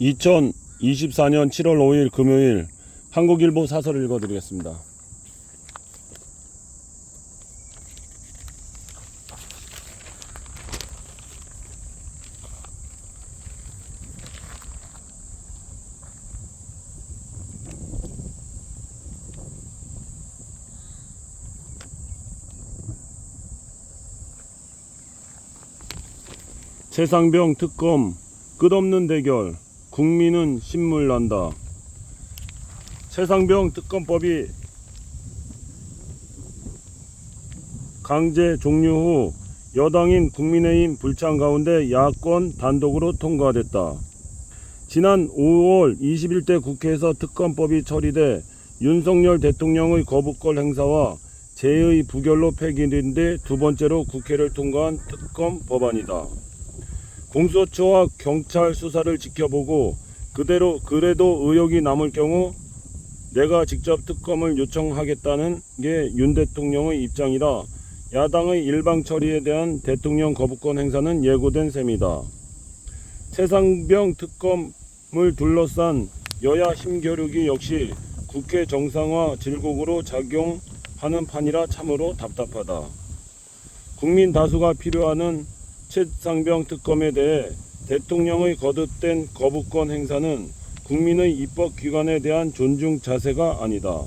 2024년 7월 5일 금요일 한국일보 사설을 읽어드리겠습니다. 최상병 특검 끝없는 대결 국민은 신물 난다. 최상병 특검법이 강제 종료 후 여당인 국민의힘 불참 가운데 야권 단독으로 통과됐다. 지난 5월 21대 국회에서 특검법이 처리돼 윤석열 대통령의 거부권 행사와 제의 부결로 폐기된 뒤두 번째로 국회를 통과한 특검 법안이다. 공수처와 경찰 수사를 지켜보고 그대로 그래도 의혹이 남을 경우 내가 직접 특검을 요청하겠다는 게 윤 대통령의 입장이라 야당의 일방 처리에 대한 대통령 거부권 행사는 예고된 셈이다. 최상병 특검을 둘러싼 여야 힘겨루기 역시 국회 정상화 질곡으로 작용하는 판이라 참으로 답답하다. 국민 다수가 필요하는 최상병 특검에 대해 대통령의 거듭된 거부권 행사는 국민의 입법 기관에 대한 존중 자세가 아니다.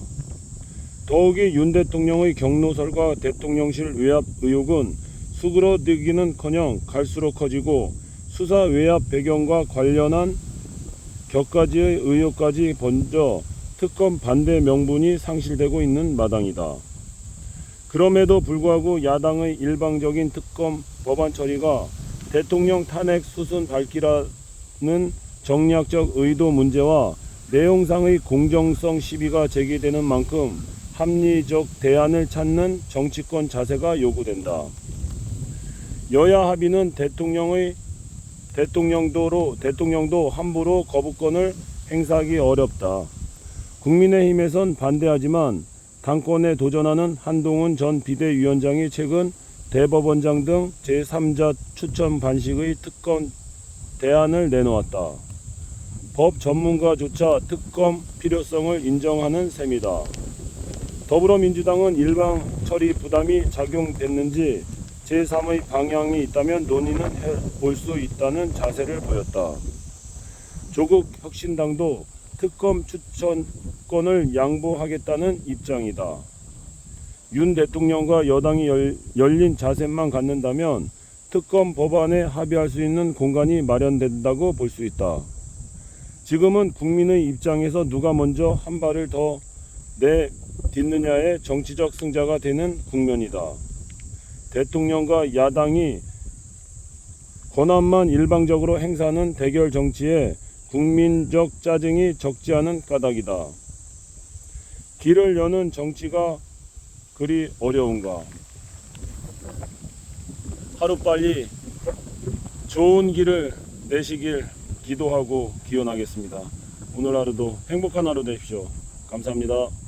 더욱이 윤 대통령의 경로설과 대통령실 외압 의혹은 수그러들기는커녕 갈수록 커지고 수사 외압 배경과 관련한 격가지의 의혹까지 번져 특검 반대 명분이 상실되고 있는 마당이다. 그럼에도 불구하고 야당의 일방적인 특검 법안 처리가 대통령 탄핵 수순 밝기라는 정략적 의도 문제와 내용상의 공정성 시비가 제기되는 만큼 합리적 대안을 찾는 정치권 자세가 요구된다. 여야 합의는 대통령의 대통령도로 대통령도 함부로 거부권을 행사하기 어렵다. 국민의힘에선 반대하지만 당권에 도전하는 한동훈 전 비대위원장이 최근 대법원장 등 제3자 추천 반식의 특검 대안을 내놓았다. 법 전문가조차 특검 필요성을 인정하는 셈이다. 더불어민주당은 일방 처리 부담이 작용됐는지 제3의 방향이 있다면 논의는 해볼 수 있다는 자세를 보였다. 조국 혁신당도 특검 추천권을 양보하겠다는 입장이다. 윤 대통령과 여당이 열, 열린 자세만 갖는다면 특검 법안에 합의할 수 있는 공간이 마련된다고 볼 수 있다. 지금은 국민의 입장에서 누가 먼저 한 발을 더 내딛느냐의 정치적 승자가 되는 국면이다. 대통령과 야당이 권한만 일방적으로 행사하는 대결 정치에 국민적 짜증이 적지 않은 까닭이다. 길을 여는 정치가 그리 어려운가? 하루빨리 좋은 길을 내시길 기도하고 기원하겠습니다. 오늘 하루도 행복한 하루 되십시오. 감사합니다.